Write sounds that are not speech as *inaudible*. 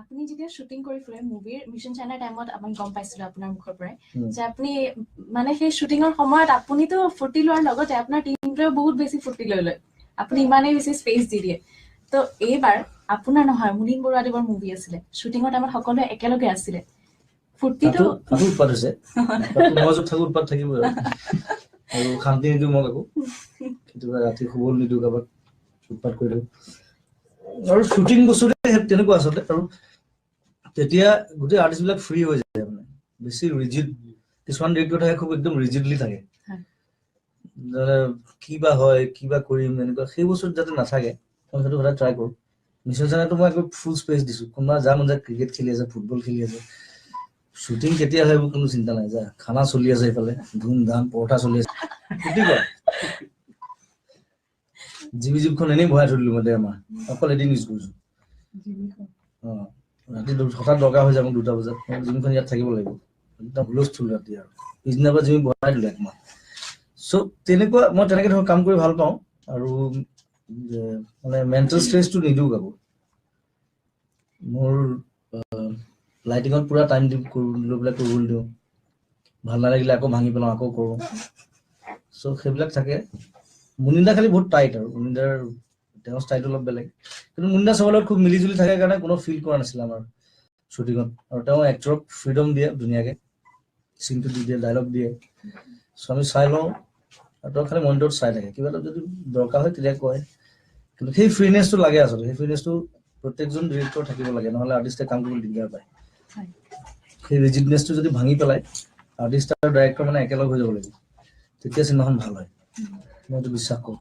আপুনি যেতিয়া শ্বুটিং কৰি ফুৰে মুভিৰ মিছন চাইনাৰ টাইমত আমি গম পাইছিলো আপোনাৰ মুখৰ পৰাই। যে আপুনি মানে সেই শ্বুটিঙৰ সময়ত আপুনিতো ফূৰ্তি লোৱাৰ লগতে আপোনাৰ টিমটোৱে বহুত বেছি ফূৰ্তি লৈ লয়। আপুনি ইমানেই বেছি স্পেচ দি দিয়ে। ত' এইবাৰ আপোনাৰ নহয় মুনীন বৰুৱাদেৱৰ মুভি আছিলে। শ্বুটিঙৰ টাইমত সকলোৱে একেলগে আছিলে। ফূৰ্তিটো তাতো উৎপাত হৈছে। তাতো মই য'ত থাকো উৎপাত থাকিবই আৰু আৰু শান্তি নিদিওঁ মই কাকো। কেতিয়াবা ৰাতি শুব নিদিওঁ কাৰোবাক। উৎপাত কৰি দিওঁ আৰু শ্বুটিং বস্তুতে সেই তেনেকুৱা আচলতে আৰু তেতিয়া গোটেই আৰ্টিষ্ট বিলাক ফ্ৰী হৈ যায় মানে। বেছি ৰিজিড কিছুমান ডিৰেক্টৰ থাকে খুব একদম ৰিজিডলি থাকে। যাতে কিবা হয় কিবা কৰিম এনেকুৱা সেই বস্তুত যাতে নাথাকে মই সেইটো সদায় ট্ৰাই কৰোঁ। মিছন চাইনাটো মই একদম ফুল স্পেচ দিছোঁ। কোনোবা যা মন যায় ক্ৰিকেট খেলি আছে ফুটবল খেলি আছে। শ্বুটিং কেতিয়া হয় এইবোৰ কোনো চিন্তা নাই যা খানা চলি আছে এইফালে ধুম ধাম পৰঠা চলি আছে। *laughs* জিবি জিবখন এনেই ভৰাই থৈ দিলো মই ডেৰ মাহ অকল এদিন ইউজ কৰিছো। অ ৰাতি হঠাৎ দৰকাৰ হৈ যাব মোক দুটা বজাত। জিমখন ইয়াত থাকিব লাগিব একদম হুলস্থুল ৰাতি আৰু। পিছদিনাৰ পৰা জিমি ভৰাই দিলো একমাহ। চ' তেনেকুৱা মই তেনেকে ধৰক কাম কৰি ভাল পাওঁ আৰু মানে মেণ্টেল ষ্ট্ৰেছটো নিদিওঁ কাকো। মোৰ লাইটিঙত পুৰা টাইম দি লৈ পেলাই কৰিবলৈ দিওঁ। ভাল নালাগিলে আকৌ ভাঙি পেলাওঁ আকৌ কৰোঁ। চ' সেইবিলাক থাকে। মুনিন্দা খালি বহুত টাইট আৰু। মুনিন্দাৰ তেওঁৰ ষ্টাইলটো অলপ বেলেগ। কিন্তু মুনিন্দা চবৰ লগত খুব মিলি জুলি থাকে কাৰণে কোনো ফিল কৰা নাছিলে আমাৰ শ্বুটিঙত। আৰু তেওঁ এক্টৰক ফ্ৰীডম দিয়ে ধুনীয়াকে। চিনটো দি দিয়ে ডাইলগ দিয়ে। চ' আমি চাই লওঁ। আৰু তেওঁ খালি মনিটৰত চাই থাকে। কিবা এটা যদি দৰকাৰ হয় তেতিয়া কয়। কিন্তু সেই ফ্ৰীনেছটো লাগে আচলতে। সেই ফ্ৰীনেছটো প্ৰত্যেকজন ডিৰেক্টৰ থাকিব লাগে। নহ'লে আৰ্টিষ্টে কাম কৰিবলৈ দিগদাৰ পায়। সেই ৰিজিডনেছটো যদি ভাঙি পেলাই আৰ্টিষ্ট আৰু ডাইৰেক্টৰ মানে একেলগ হৈ যাব লাগিব। তেতিয়া চিনেমাখন ভাল হয়। মই এইটো বিশ্বাস কৰোঁ